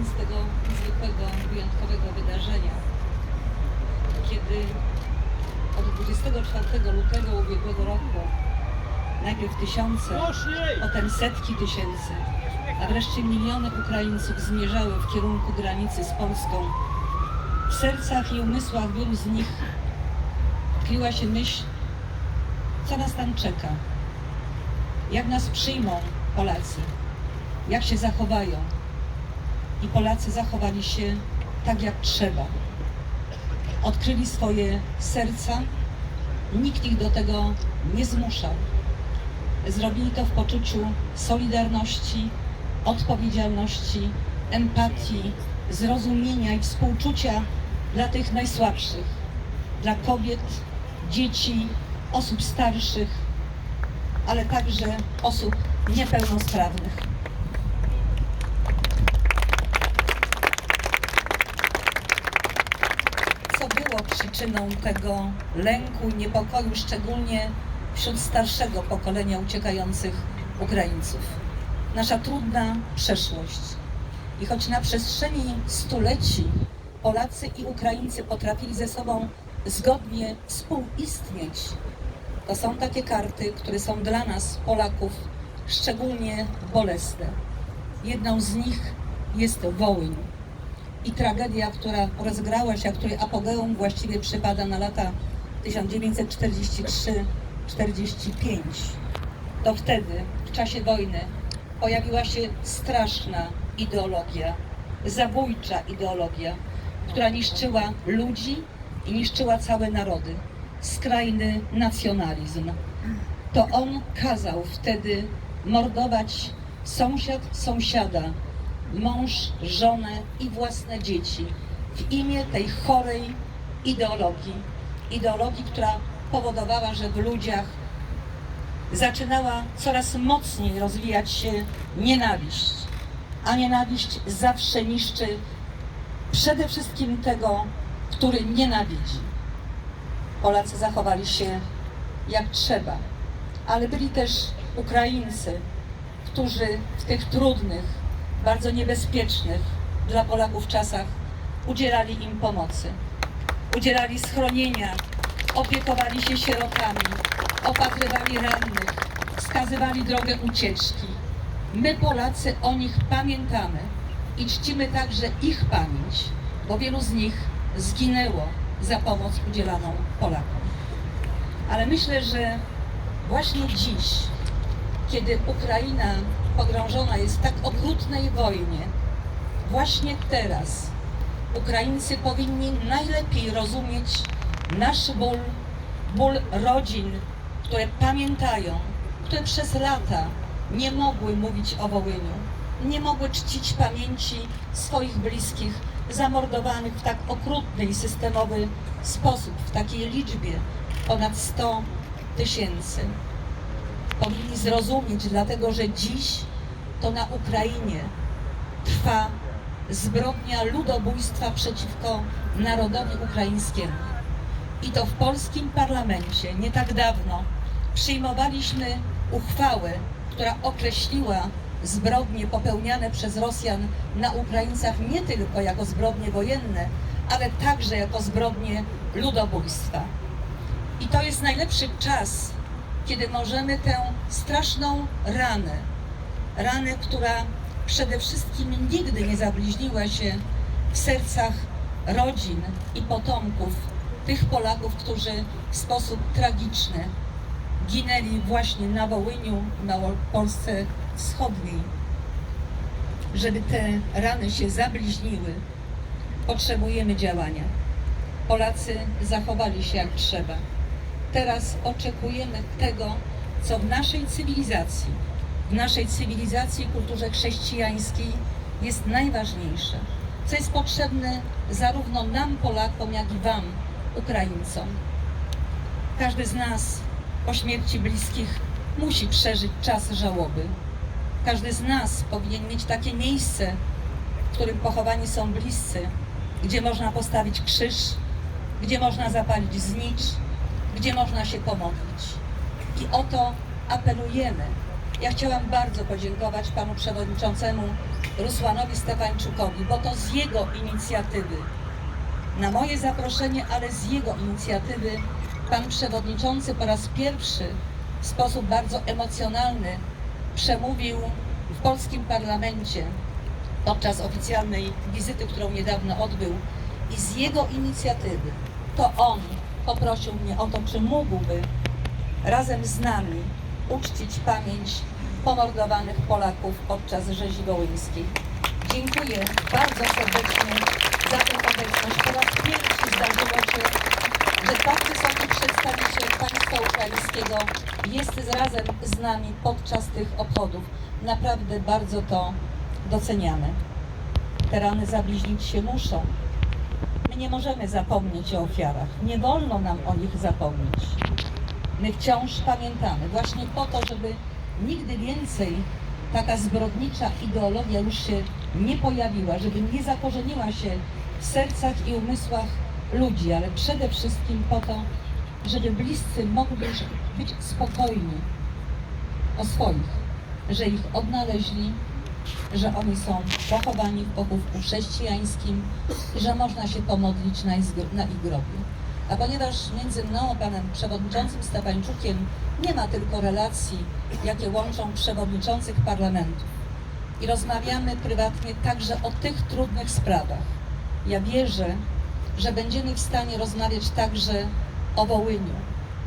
z tego niezwykłego, wyjątkowego wydarzenia, kiedy od 24 lutego ubiegłego roku najpierw tysiące, potem setki tysięcy, a wreszcie miliony Ukraińców zmierzały w kierunku granicy z Polską. W sercach i umysłach wielu z nich tkwiła się myśl, co nas tam czeka, jak nas przyjmą Polacy, jak się zachowają. I Polacy zachowali się tak, jak trzeba. Odkryli swoje serca, nikt ich do tego nie zmuszał. Zrobili to w poczuciu solidarności, odpowiedzialności, empatii, zrozumienia i współczucia dla tych najsłabszych, dla kobiet, dzieci, osób starszych, ale także osób niepełnosprawnych. Co było przyczyną tego lęku i niepokoju, szczególnie wśród starszego pokolenia uciekających Ukraińców? Nasza trudna przeszłość. I choć na przestrzeni stuleci Polacy i Ukraińcy potrafili ze sobą zgodnie współistnieć, to są takie karty, które są dla nas, Polaków, szczególnie bolesne. Jedną z nich jest Wołyń i tragedia, która rozgrała się, a której apogeum właściwie przypada na lata 1943-45. To wtedy, w czasie wojny, pojawiła się straszna ideologia, zabójcza ideologia, która niszczyła ludzi i niszczyła całe narody. Skrajny nacjonalizm. To on kazał wtedy mordować sąsiad sąsiada, mąż, żonę i własne dzieci w imię tej chorej ideologii. Ideologii, która powodowała, że w ludziach zaczynała coraz mocniej rozwijać się nienawiść. A nienawiść zawsze niszczy przede wszystkim tego, który nienawidzi. Polacy zachowali się jak trzeba, ale byli też Ukraińcy, którzy w tych trudnych, bardzo niebezpiecznych dla Polaków czasach udzielali im pomocy. Udzielali schronienia, opiekowali się sierotami, opatrywali rannych, wskazywali drogę ucieczki. My Polacy o nich pamiętamy i czcimy także ich pamięć, bo wielu z nich zginęło za pomoc udzielaną Polakom. Ale myślę, że właśnie dziś, kiedy Ukraina pogrążona jest w tak okrutnej wojnie, właśnie teraz Ukraińcy powinni najlepiej rozumieć nasz ból, ból rodzin, które pamiętają, które przez lata nie mogły mówić o Wołyniu, nie mogły czcić pamięci swoich bliskich zamordowanych w tak okrutny i systemowy sposób, w takiej liczbie ponad 100 tysięcy. Zrozumieć, dlatego że dziś to na Ukrainie trwa zbrodnia ludobójstwa przeciwko narodowi ukraińskiemu. I to w polskim parlamencie nie tak dawno przyjmowaliśmy uchwałę, która określiła zbrodnie popełniane przez Rosjan na Ukraińcach nie tylko jako zbrodnie wojenne, ale także jako zbrodnie ludobójstwa. I to jest najlepszy czas, kiedy możemy tę straszną ranę, ranę, która przede wszystkim nigdy nie zabliźniła się w sercach rodzin i potomków tych Polaków, którzy w sposób tragiczny ginęli właśnie na Wołyniu, na Polsce Wschodniej. Żeby te rany się zabliźniły, potrzebujemy działania. Polacy zachowali się jak trzeba. Teraz oczekujemy tego, co w naszej cywilizacji, w naszej cywilizacji i kulturze chrześcijańskiej jest najważniejsze, co jest potrzebne zarówno nam, Polakom, jak i Wam, Ukraińcom. Każdy z nas po śmierci bliskich musi przeżyć czas żałoby. Każdy z nas powinien mieć takie miejsce, w którym pochowani są bliscy, gdzie można postawić krzyż, gdzie można zapalić znicz, gdzie można się pomodlić. I o to apelujemy. Ja chciałam bardzo podziękować panu przewodniczącemu Rusłanowi Stefańczukowi, bo to z jego inicjatywy, na moje zaproszenie, ale z jego inicjatywy, pan przewodniczący po raz pierwszy w sposób bardzo emocjonalny przemówił w polskim parlamencie podczas oficjalnej wizyty, którą niedawno odbył i z jego inicjatywy to on poprosił mnie o to, czy mógłby razem z nami uczcić pamięć pomordowanych Polaków podczas rzezi wołyńskiej. Dziękuję bardzo serdecznie za tę obecność. Po raz pierwszy zdarzyło się, że tak wysoki przedstawiciel państwa ukraińskiego jest razem z nami podczas tych obchodów. Naprawdę bardzo to doceniamy. Te rany zabliźnić się muszą. My nie możemy zapomnieć o ofiarach. Nie wolno nam o nich zapomnieć. My wciąż pamiętamy, właśnie po to, żeby nigdy więcej taka zbrodnicza ideologia już się nie pojawiła, żeby nie zakorzeniła się w sercach i umysłach ludzi, ale przede wszystkim po to, żeby bliscy mogli być spokojni o swoich, że ich odnaleźli, że oni są pochowani w pochówku chrześcijańskim że można się pomodlić na ich grobie. A ponieważ między mną a panem przewodniczącym Stefańczukiem nie ma tylko relacji, jakie łączą przewodniczących parlamentów. I rozmawiamy prywatnie także o tych trudnych sprawach, ja wierzę, że będziemy w stanie rozmawiać także o Wołyniu,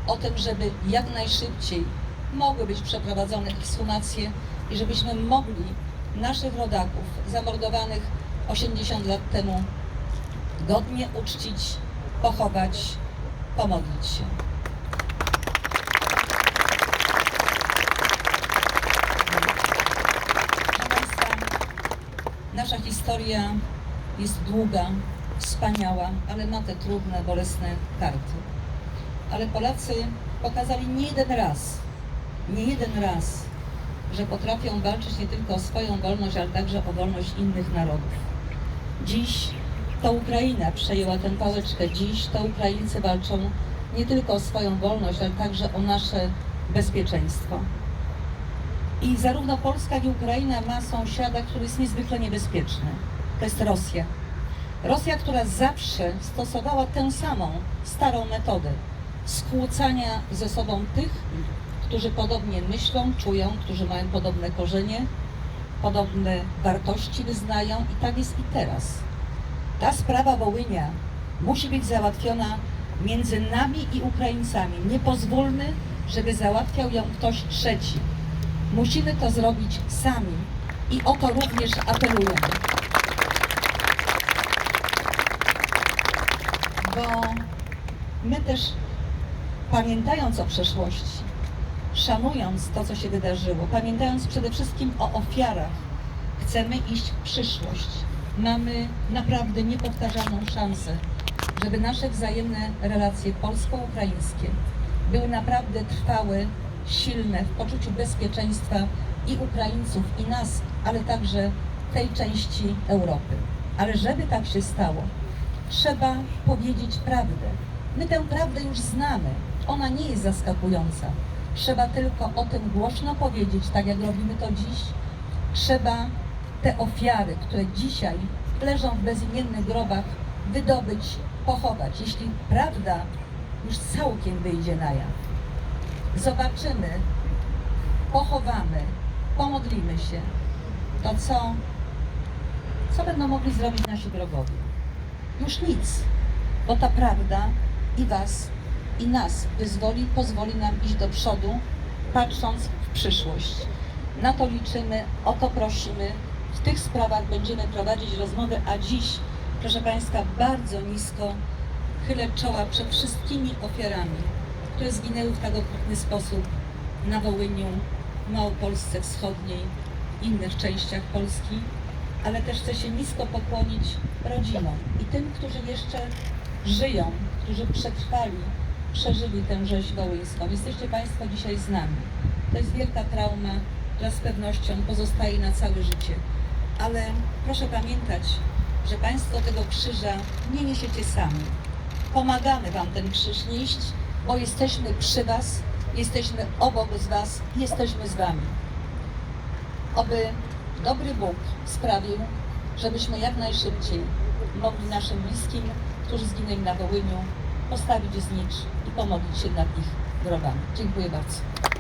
o tym, żeby jak najszybciej mogły być przeprowadzone ekshumacje i żebyśmy mogli naszych rodaków zamordowanych 80 lat temu godnie uczcić, pochować, pomodlić się. Nasza historia jest długa, wspaniała, ale ma te trudne, bolesne karty. Ale Polacy pokazali nie jeden raz, nie jeden raz, że potrafią walczyć nie tylko o swoją wolność, ale także o wolność innych narodów. Dziś to Ukraina przejęła tę pałeczkę. Dziś to Ukraińcy walczą nie tylko o swoją wolność, ale także o nasze bezpieczeństwo. I zarówno Polska, jak i Ukraina ma sąsiada, który jest niezwykle niebezpieczny. To jest Rosja. Rosja, która zawsze stosowała tę samą starą metodę skłócania ze sobą tych, którzy podobnie myślą, czują, którzy mają podobne korzenie, podobne wartości wyznają i tak jest i teraz. Ta sprawa Wołynia musi być załatwiona między nami i Ukraińcami. Nie pozwólmy, żeby załatwiał ją ktoś trzeci. Musimy to zrobić sami i o to również apelujemy. Bo my też, pamiętając o przeszłości, szanując to, co się wydarzyło, pamiętając przede wszystkim o ofiarach, chcemy iść w przyszłość. Mamy naprawdę niepowtarzalną szansę, żeby nasze wzajemne relacje polsko-ukraińskie były naprawdę trwałe, silne w poczuciu bezpieczeństwa i Ukraińców, i nas, ale także tej części Europy. Ale żeby tak się stało, trzeba powiedzieć prawdę. My tę prawdę już znamy. Ona nie jest zaskakująca. Trzeba tylko o tym głośno powiedzieć, tak jak robimy to dziś. Trzeba te ofiary, które dzisiaj leżą w bezimiennych grobach, wydobyć, pochować. Jeśli prawda już całkiem wyjdzie na jaw, zobaczymy, pochowamy, pomodlimy się, to co, co będą mogli zrobić nasi wrogowie? Już nic, bo ta prawda i Was, i nas wyzwoli, pozwoli nam iść do przodu, patrząc w przyszłość. Na to liczymy, o to prosimy. W tych sprawach będziemy prowadzić rozmowę, a dziś, proszę Państwa, bardzo nisko chylę czoła przed wszystkimi ofiarami, które zginęły w tak okrutny sposób na Wołyniu, Małopolsce Wschodniej, innych częściach Polski, ale też chcę się nisko pokłonić rodzinom i tym, którzy jeszcze żyją, którzy przetrwali, przeżyli tę rzeź wołyńską. Jesteście Państwo dzisiaj z nami. To jest wielka trauma, która z pewnością pozostaje na całe życie. Ale proszę pamiętać, że Państwo tego krzyża nie niesiecie sami. Pomagamy Wam ten krzyż nieść, bo jesteśmy przy Was, jesteśmy obok z Was, jesteśmy z Wami. Oby dobry Bóg sprawił, żebyśmy jak najszybciej mogli naszym bliskim, którzy zginęli na Wołyniu, postawić znicz i pomodlić się nad ich grobami. Dziękuję bardzo.